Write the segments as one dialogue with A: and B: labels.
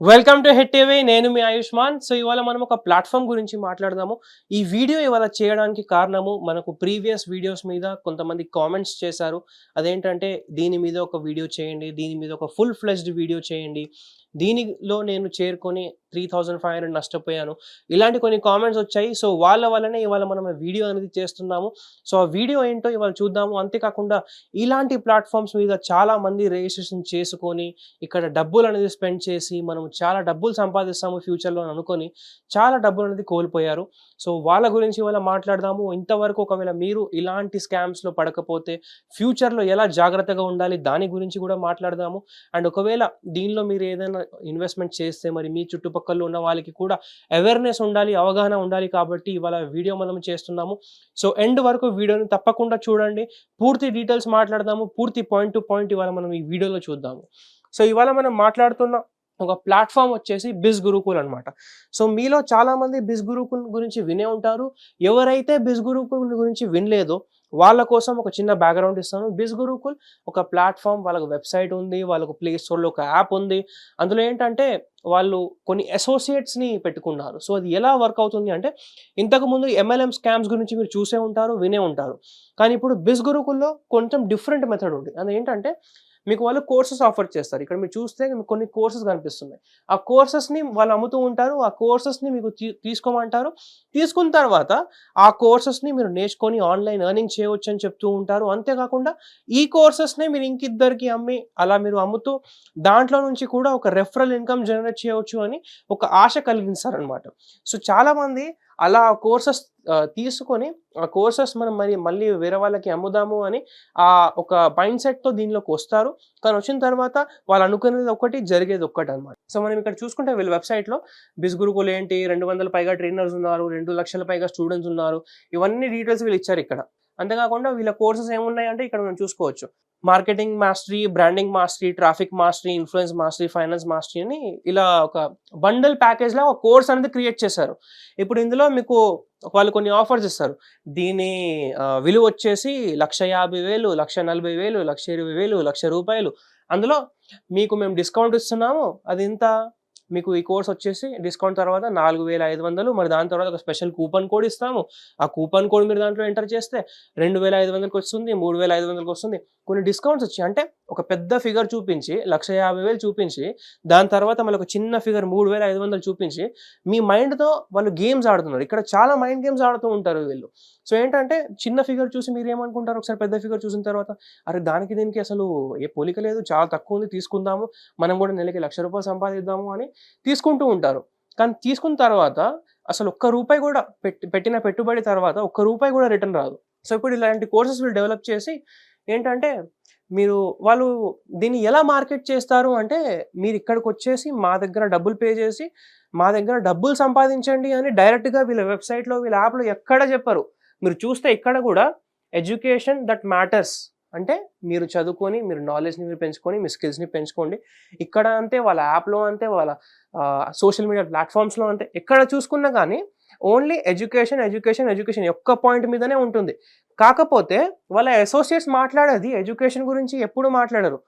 A: Welcome to head TV నేను మీ Ayushman. So ఇవాళ మనం ఒక ప్లాట్ఫామ్ గురించి మాట్లాడదాము. ఈ వీడియో ఇవాళ చేయడానికి కారణము మనకు ప్రీవియస్ వీడియోస్ మీద కొంతమంది కామెంట్స్ చేశారు. అదేంటంటే దీని మీద ఒక వీడియో చేయండి దీని మీద ఒక ఫుల్ ఫ్లెజ్డ్ వీడియో చేయండి. దీనిలో నేను చేరుకొని త్రీ థౌజండ్ ఫైవ్ హండ్రెడ్ నష్టపోయాను. ఇలాంటి కొన్ని కామెంట్స్ వచ్చాయి. సో వాళ్ళ వల్లనే ఇవాళ మనం వీడియో అనేది చేస్తున్నాము. సో ఆ వీడియో ఏంటో ఇవాళ చూద్దాము. అంతేకాకుండా ఇలాంటి ప్లాట్ఫామ్స్ మీద చాలా మంది రిజిస్ట్రేషన్ చేసుకొని ఇక్కడ డబ్బులు అనేది స్పెండ్ చేసి మనం చాలా డబ్బులు సంపాదిస్తాము ఫ్యూచర్లో అని అనుకొని చాలా డబ్బులు అనేది కోల్పోయారు. సో వాళ్ళ గురించి ఇవాళ మాట్లాడదాము. ఇంతవరకు ఒకవేళ మీరు ఇలాంటి స్కామ్స్లో పడకపోతే ఫ్యూచర్లో ఎలా జాగ్రత్తగా ఉండాలి దాని గురించి కూడా మాట్లాడదాము. అండ్ ఒకవేళ దీనిలో మీరు ఏదైనా ఇన్వెస్ట్మెంట్ చేస్తే మరి మీ చుట్టుపక్కల ఉన్న వాళ్ళకి కూడా అవేర్నెస్ ఉండాలి అవగాహన ఉండాలి కాబట్టి ఇవాళ వీడియో మనం చేస్తున్నాము. సో ఎండ్ వరకు వీడియోని తప్పకుండా చూడండి. పూర్తి డీటెయిల్స్ మాట్లాడదాము. పూర్తి పాయింట్ టు పాయింట్ ఇవాళ మనం ఈ వీడియోలో చూద్దాము. సో ఇవాళ మనం మాట్లాడుతున్న ఒక ప్లాట్ఫామ్ వచ్చేసి బిజ్ గురుకుల్ అనమాట సో మీలో చాలామంది బిజ్ గురుకుల్ గురించి వినే ఉంటారు. ఎవరైతే బిజ్ గురుకుల్ గురించి వినలేదో వాళ్ళ కోసం ఒక చిన్న బ్యాక్గ్రౌండ్ ఇస్తాను. బిజ్ గురుకుల్ ఒక ప్లాట్ఫామ్ వాళ్ళకు వెబ్సైట్ ఉంది వాళ్ళకు ప్లే స్టోర్లో ఒక యాప్ ఉంది. అందులో ఏంటంటే వాళ్ళు కొన్ని అసోసియేట్స్ని పెట్టుకున్నారు. సో అది ఎలా వర్క్ అవుతుంది అంటే ఇంతకుముందు ఎంఎల్ఎం స్కామ్స్ గురించి మీరు చూసే ఉంటారు వినే ఉంటారు. కానీ ఇప్పుడు బిజ్ గురుకుల్లో కొంచెం డిఫరెంట్ మెథడ్ ఉంది. అది ఏంటంటే మీకు వాళ్ళు కోర్సెస్ ఆఫర్ చేస్తారు. ఇక్కడ మీరు చూస్తే మీకు కొన్ని కోర్సెస్ కనిపిస్తున్నాయి. ఆ కోర్సెస్ని వాళ్ళు అమ్ముతూ ఉంటారు. ఆ కోర్సెస్ని మీకు తీ- తీసుకోమంటారు. తీసుకున్న తర్వాత ఆ కోర్సెస్ని మీరు నేర్చుకొని ఆన్లైన్ ఎర్నింగ్ చేయవచ్చు అని చెప్తూ ఉంటారు. అంతేకాకుండా ఈ కోర్సెస్నే మీరు ఇంకిద్దరికి అమ్మి అలా మీరు అమ్ముతూ దాంట్లో నుంచి కూడా ఒక రెఫరల్ ఇన్కమ్ జనరేట్ చేయవచ్చు అని ఒక ఆశ కలిగిస్తారనమాట సో చాలామంది అలా కోర్సెస్ తీసుకొని ఆ కోర్సెస్ మనం మరి మళ్ళీ వేరే వాళ్ళకి అమ్ముదాము అని ఆ ఒక మైండ్ సెట్తో దీనిలోకి వస్తారు. కానీ వచ్చిన తర్వాత వాళ్ళు అనుకునేది ఒకటి జరిగేది ఒక్కటి అనమాట సో మనం ఇక్కడ చూసుకుంటే వీళ్ళ వెబ్సైట్లో బిజ్ గురుకులు ఏంటి రెండు వందల పైగా ట్రైనర్స్ ఉన్నారు రెండు లక్షల పైగా స్టూడెంట్స్ ఉన్నారు. ఇవన్నీ డీటెయిల్స్ వీళ్ళు ఇచ్చారు ఇక్కడ. అంతేకాకుండా వీళ్ళ కోర్సెస్ ఏమున్నాయి అంటే ఇక్కడ మనం చూసుకోవచ్చు. Marketing mastery branding mastery traffic mastery influence mastery finance mastery అని ఇలా ఒక బండల్ ప్యాకేజ్ లా ఒక కోర్స్ అనేది క్రియేట్ చేశారు. ఇప్పుడు ఇందులో మీకు వాళ్ళు కొన్ని ఆఫర్స్ ఇస్తారు. దీని విలువ వచ్చేసి లక్ష యాభై వేలు లక్ష నలభై వేలు లక్ష ఇరవై వేలు లక్ష రూపాయలు. అందులో మీకు మేము డిస్కౌంట్ ఇస్తున్నాము. అది ఇంత మీకు ఈ కోర్స్ వచ్చేసి డిస్కౌంట్ తర్వాత నాలుగు వేల ఐదు వందలు మరి దాని తర్వాత ఒక స్పెషల్ కూపన్ కోడ్ ఇస్తాము. ఆ కూపన్ కోడ్ మీరు దాంట్లో ఎంటర్ చేస్తే రెండు వేల ఐదు వందలకి వస్తుంది మూడు వేల ఐదు వందలకి వస్తుంది. కొన్ని డిస్కౌంట్స్ వచ్చాయి. అంటే ఒక పెద్ద ఫిగర్ చూపించి లక్ష యాభై వేలు చూపించి దాని తర్వాత మళ్ళీ ఒక చిన్న ఫిగర్ మూడు వేల ఐదు వందలు చూపించి మీ మైండ్తో వాళ్ళు గేమ్స్ ఆడుతున్నారు. ఇక్కడ చాలా మైండ్ గేమ్స్ ఆడుతూ ఉంటారు వీళ్ళు. సో ఏంటంటే చిన్న ఫిగర్ చూసి మీరు ఏమనుకుంటారు? ఒకసారి పెద్ద ఫిగర్ చూసిన తర్వాత అరే దానికి దీనికి అసలు ఏ పోలిక లేదు. చాలా తక్కువ ఉంది తీసుకుందాము. మనం కూడా నెలకి లక్ష రూపాయలు సంపాదిద్దాము అని తీసుకుంటూ ఉంటారు. కానీ తీసుకున్న తర్వాత అసలు ఒక్క రూపాయి కూడా పెట్టి పెట్టిన పెట్టుబడి తర్వాత ఒక్క రూపాయి కూడా రిటర్న్ రాదు. సో ఇప్పుడు ఇలాంటి కోర్సెస్ వీళ్ళు డెవలప్ చేసి ఏంటంటే మీరు వాళ్ళు దీన్ని ఎలా మార్కెట్ చేస్తారు అంటే మీరు ఇక్కడికి వచ్చేసి మా దగ్గర డబ్బులు పే చేసి మా దగ్గర డబ్బులు సంపాదించండి అని డైరెక్ట్గా వీళ్ళ వెబ్సైట్లో వీళ్ళ యాప్లో ఎక్కడ చెప్పరు. మీరు చూస్తే ఇక్కడ కూడా ఎడ్యుకేషన్ దట్ మ్యాటర్స్ అంటే మీరు చదువుకొని మీరు నాలెడ్జ్ని మీరు పెంచుకొని మీ స్కిల్స్ని పెంచుకోండి. ఇక్కడ అంతే వాళ్ళ యాప్లో అంతే వాళ్ళ సోషల్ మీడియా ప్లాట్ఫామ్స్లో అంతే. ఎక్కడ చూసుకున్నా కానీ ఓన్లీ ఎడ్యుకేషన్ ఎడ్యుకేషన్ ఎడ్యుకేషన్ ఒక్క పాయింట్ మీదనే ఉంటుంది. కాకపోతే వాళ్ళ అసోసియేట్స్ మాట్లాడేది ఎడ్యుకేషన్ గురించి ఎప్పుడు మాట్లాడరు.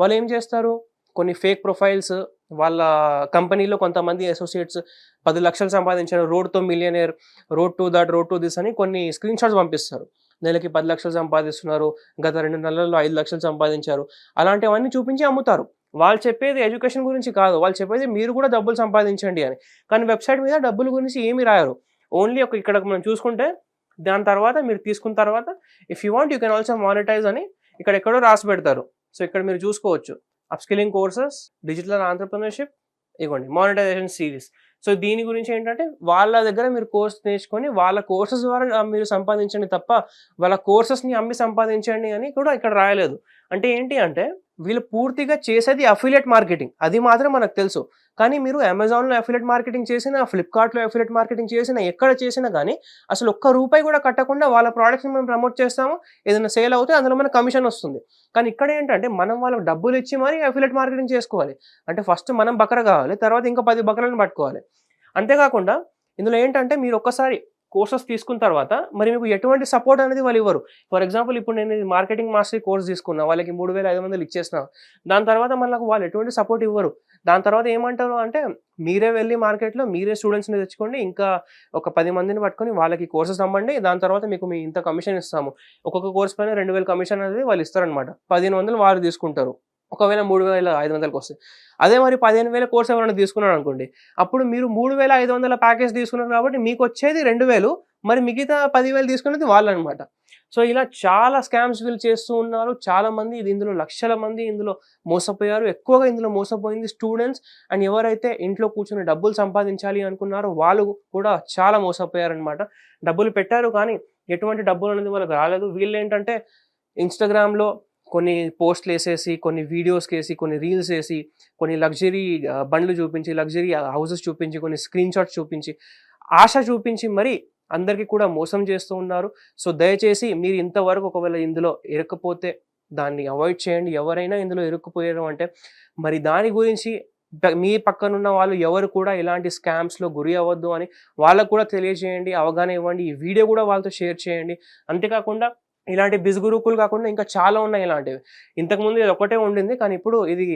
A: వాళ్ళు ఏం చేస్తారు? కొన్ని ఫేక్ ప్రొఫైల్స్ వాళ్ళ కంపెనీలో కొంతమంది అసోసియేట్స్ పది లక్షలు సంపాదించారు రోడ్తో millionaire road to that road to this అని కొన్ని స్క్రీన్ షాట్స్ పంపిస్తారు. నెలకి పది లక్షలు సంపాదిస్తున్నారు. గత రెండు నెలల్లో ఐదు లక్షలు సంపాదించారు. అలాంటివన్నీ చూపించి అమ్ముతారు. వాళ్ళు చెప్పేది ఎడ్యుకేషన్ గురించి కాదు. వాళ్ళు చెప్పేది మీరు కూడా డబ్బులు సంపాదించండి అని. కానీ వెబ్సైట్ మీద డబ్బుల గురించి ఏమీ రాయరు. ఓన్లీ ఒక ఇక్కడ మనం చూసుకుంటే దాని తర్వాత మీరు తీసుకున్న తర్వాత if you want you can also monetise అని ఇక్కడ ఎక్కడో రాసి పెడతారు. సో ఇక్కడ మీరు చూసుకోవచ్చు. అప్స్కిలింగ్ కోర్సెస్ డిజిటల్ ఆంటర్ప్రినర్షిప్ ఇవ్వండి మానిటైజేషన్ సిరీస్ సో దీని గురించి ఏంటంటే వాళ్ళ దగ్గర మీరు కోర్స్ నేర్చుకొని వాళ్ళ కోర్సెస్ ద్వారా మీరు సంపాదించండి తప్ప వాళ్ళ కోర్సెస్ని అమ్మి సంపాదించండి అని కూడా ఇక్కడ రాయలేదు. అంటే ఏంటి అంటే వీళ్ళు పూర్తిగా చేసేది అఫిలియట్ మార్కెటింగ్ అది మాత్రం మనకు తెలుసు. కానీ మీరు అమెజాన్లో అఫిలియట్ మార్కెటింగ్ చేసినా ఫ్లిప్కార్ట్లో అఫిలియట్ మార్కెటింగ్ చేసినా ఎక్కడ చేసినా కానీ అసలు ఒక్క రూపాయి కూడా కట్టకుండా వాళ్ళ ప్రోడక్ట్స్ని మనం ప్రమోట్ చేస్తాము. ఏదైనా సేల్ అవుతే అందులో మన కమిషన్ వస్తుంది. కానీ ఇక్కడ ఏంటంటే మనం వాళ్ళకి డబ్బులు ఇచ్చి మరీ అఫిలియట్ మార్కెటింగ్ చేసుకోవాలి. అంటే ఫస్ట్ మనం బకర కావాలి తర్వాత ఇంకా పది బకరలను పట్టుకోవాలి. అంతేకాకుండా ఇందులో ఏంటంటే మీరు ఒక్కసారి కోర్సెస్ తీసుకున్న తర్వాత మరి మీకు ఎటువంటి సపోర్ట్ అనేది వాళ్ళు ఇవ్వరు. ఫర్ ఎగ్జాంపుల్ ఇప్పుడు నేను మార్కెటింగ్ మాస్టర్ కోర్స్ తీసుకున్నా వాళ్ళకి మూడు వేల ఐదు వందలు ఇచ్చేసిన దాని తర్వాత మనకు వాళ్ళు ఎటువంటి సపోర్ట్ ఇవ్వరు. దాని తర్వాత ఏమంటారు అంటే మీరే వెళ్ళి మార్కెట్లో మీరే స్టూడెంట్స్ని తెచ్చుకోండి ఇంకా ఒక పది మందిని పట్టుకొని వాళ్ళకి కోర్సెస్ అమ్మండి దాని తర్వాత మీకు మీ ఇంత కమిషన్ ఇస్తాము. ఒక్కొక్క కోర్స్ పైన రెండు వేల కమిషన్ అనేది వాళ్ళు ఇస్తారనమాట పదిహేను వందలు వారు తీసుకుంటారు. ఒకవేళ మూడు వేల ఐదు వందలకు వస్తాయి అదే మరి పదిహేను వేల కోర్స్ ఎవరైనా తీసుకున్నాడు అనుకోండి అప్పుడు మీరు మూడు వేల ఐదు వందల ప్యాకేజ్ తీసుకున్నారు కాబట్టి మీకు వచ్చేది రెండు వేలు మరి మిగతా పదివేలు తీసుకునేది వాళ్ళు అనమాట సో ఇలా చాలా స్కామ్స్ వీళ్ళు చేస్తూ ఉన్నారు. చాలా మంది ఇది ఇందులో లక్షల మంది ఇందులో మోసపోయారు. ఎక్కువగా ఇందులో మోసపోయింది స్టూడెంట్స్. అండ్ ఎవరైతే ఇంట్లో కూర్చొని డబ్బులు సంపాదించాలి అనుకున్నారో వాళ్ళు కూడా చాలా మోసపోయారనమాట. డబ్బులు పెట్టారు కానీ ఎటువంటి డబ్బులు అనేది వాళ్ళకి రాలేదు. వీళ్ళు ఏంటంటే ఇన్స్టాగ్రామ్లో కొన్ని పోస్ట్లు వేసేసి కొన్ని వీడియోస్కి వేసి కొన్ని రీల్స్ వేసి కొన్ని లగ్జరీ బండ్లు చూపించి లగ్జరీ హౌసెస్ చూపించి కొన్ని స్క్రీన్ షాట్స్ చూపించి ఆశ చూపించి మరి అందరికీ కూడా మోసం చేస్తూ ఉన్నారు. సో దయచేసి మీరు ఇంతవరకు ఒకవేళ ఇందులో ఇరకపోతే దాన్ని అవాయిడ్ చేయండి. ఎవరైనా ఇందులో ఇరుక్కుపోయారు అంటే మరి దాని గురించి మీ పక్కనున్న వాళ్ళు ఎవరు కూడా ఇలాంటి స్కామ్స్లో గురి అవ్వద్దు అని వాళ్ళకు కూడా తెలియజేయండి అవగాహన ఇవ్వండి. ఈ వీడియో కూడా వాళ్ళతో షేర్ చేయండి. అంతేకాకుండా ఇలాంటి బిజుగురుకులు కాకుండా ఇంకా చాలా ఉన్నాయి ఇలాంటివి. ఇంతకుముందు ఇది ఒకటే ఉండింది కానీ ఇప్పుడు ఇది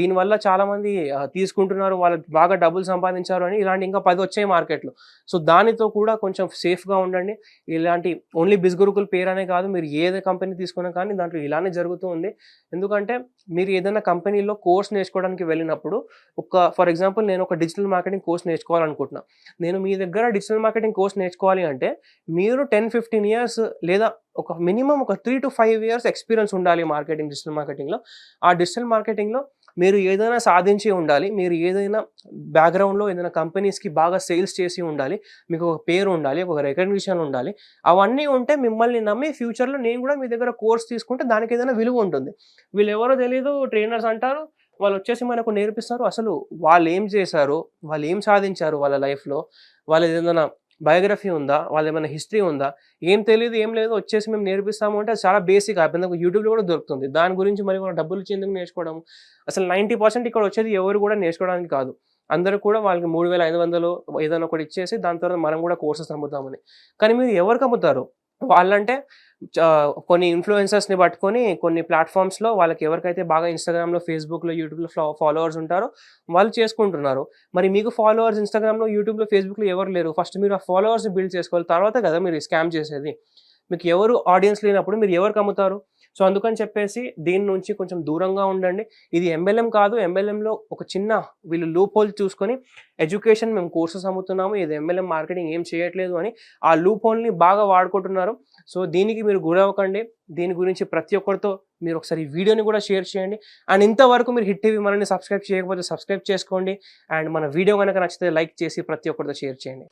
A: దీనివల్ల చాలామంది తీసుకుంటున్నారు వాళ్ళు బాగా డబ్బులు సంపాదించారు అని ఇలాంటి ఇంకా పది వచ్చాయి మార్కెట్లో. సో దానితో కూడా కొంచెం సేఫ్గా ఉండండి. ఇలాంటి ఓన్లీ బిజుగురుకుల పేరనే కాదు మీరు ఏదే కంపెనీ తీసుకున్నా కానీ దాంట్లో ఇలానే జరుగుతూ ఉంది. ఎందుకంటే మీరు ఏదైనా కంపెనీలో కోర్స్ నేర్చుకోవడానికి వెళ్ళినప్పుడు ఒక ఫర్ ఎగ్జాంపుల్ నేను ఒక డిజిటల్ మార్కెటింగ్ కోర్స్ నేర్చుకోవాలనుకుంటున్నాను నేను మీ దగ్గర డిజిటల్ మార్కెటింగ్ కోర్స్ నేర్చుకోవాలి అంటే మీరు టెన్ ఫిఫ్టీన్ ఇయర్స్ లేదా ఒక మినిమం ఒక three to five years experience ఉండాలి మార్కెటింగ్ డిజిటల్ మార్కెటింగ్లో ఆ డిజిటల్ మార్కెటింగ్లో మీరు ఏదైనా సాధించి ఉండాలి మీరు ఏదైనా బ్యాక్గ్రౌండ్లో ఏదైనా కంపెనీస్కి బాగా సేల్స్ చేసి ఉండాలి మీకు ఒక పేరు ఉండాలి ఒక రికగ్నిషన్ ఉండాలి అవన్నీ ఉంటే మిమ్మల్ని నమ్మి ఫ్యూచర్లో నేను కూడా మీ దగ్గర కోర్స్ తీసుకుంటే దానికి ఏదైనా విలువ ఉంటుంది. వీళ్ళు ఎవరో తెలియదు ట్రైనర్స్ అంటారు వాళ్ళు వచ్చేసి మనకు నేర్పిస్తారు. అసలు వాళ్ళు ఏం చేశారు వాళ్ళు ఏం సాధించారు వాళ్ళ లైఫ్లో వాళ్ళు ఏదైనా బయోగ్రఫీ ఉందా? వాళ్ళ ఏమైనా హిస్టరీ ఉందా? ఏం తెలియదు ఏం లేదు వచ్చేసి మేము నేర్పిస్తాము అంటే అది చాలా బేసిక్ అయిపోయింది యూట్యూబ్లో కూడా దొరుకుతుంది. దాని గురించి మరి కూడా డబ్బులు ఇచ్చి ఎందుకు నేర్చుకోవడం అసలు నైంటీ పర్సెంట్ ఇక్కడ వచ్చేది ఎవరు కూడా నేర్చుకోవడానికి కాదు. అందరూ కూడా వాళ్ళకి మూడు వేల ఐదు వందలు ఏదైనా ఒకటి ఇచ్చేసి దాని తర్వాత మనం కూడా కోర్సెస్ అమ్ముతామని. కానీ మీరు ఎవరికి అమ్ముతారు? వాళ్ళంటే కొన్ని ఇన్ఫ్లుయెన్సర్స్ని పట్టుకొని కొన్ని ప్లాట్ఫామ్స్లో వాళ్ళకి ఎవరికైతే బాగా ఇన్స్టాగ్రామ్లో ఫేస్బుక్లో యూట్యూబ్లో ఫాలోవర్స్ ఉంటారో వాళ్ళు చేసుకుంటున్నారు. మరి మీకు ఫాలోవర్స్ ఇన్స్టాగ్రామ్లో యూట్యూబ్లో ఫేస్బుక్లో ఎవరు లేరు. ఫస్ట్ మీరు ఆ ఫాలోవర్స్ని బిల్డ్ చేసుకోవాలి. తర్వాత కదా మీరు స్కామ్ చేసేది. మీకు ఎవరు ఆడియన్స్ లేనప్పుడు మీరు ఎవరికి అమ్ముతారు? సో అందుకని చెప్పేసి దీని నుంచి కొంచెం దూరంగా ఉండండి. ఇది ఎంఎల్ఎం కాదు. ఎంఎల్ఎంలో ఒక చిన్న వీళ్ళు లూప్ హోల్ చూసుకొని ఎడ్యుకేషన్ మేము కోర్సెస్ అమ్ముతున్నాము. ఇది ఎంఎల్ఎం మార్కెటింగ్ ఏం చేయట్లేదు అని ఆ లూప్ హోల్ని బాగా వాడుకుంటున్నారు. సో దీనికి మీరు గురవ్వకండి. దీని గురించి ప్రతి ఒక్కరితో మీరు ఒకసారి వీడియోని కూడా షేర్ చేయండి. అండ్ ఇంతవరకు మీరు హిట్ టీవీ మనల్ని సబ్స్క్రైబ్ చేయకపోతే సబ్స్క్రైబ్ చేసుకోండి. అండ్ మన వీడియో కనుక నచ్చితే లైక్ చేసి ప్రతి ఒక్కరితో షేర్ చేయండి.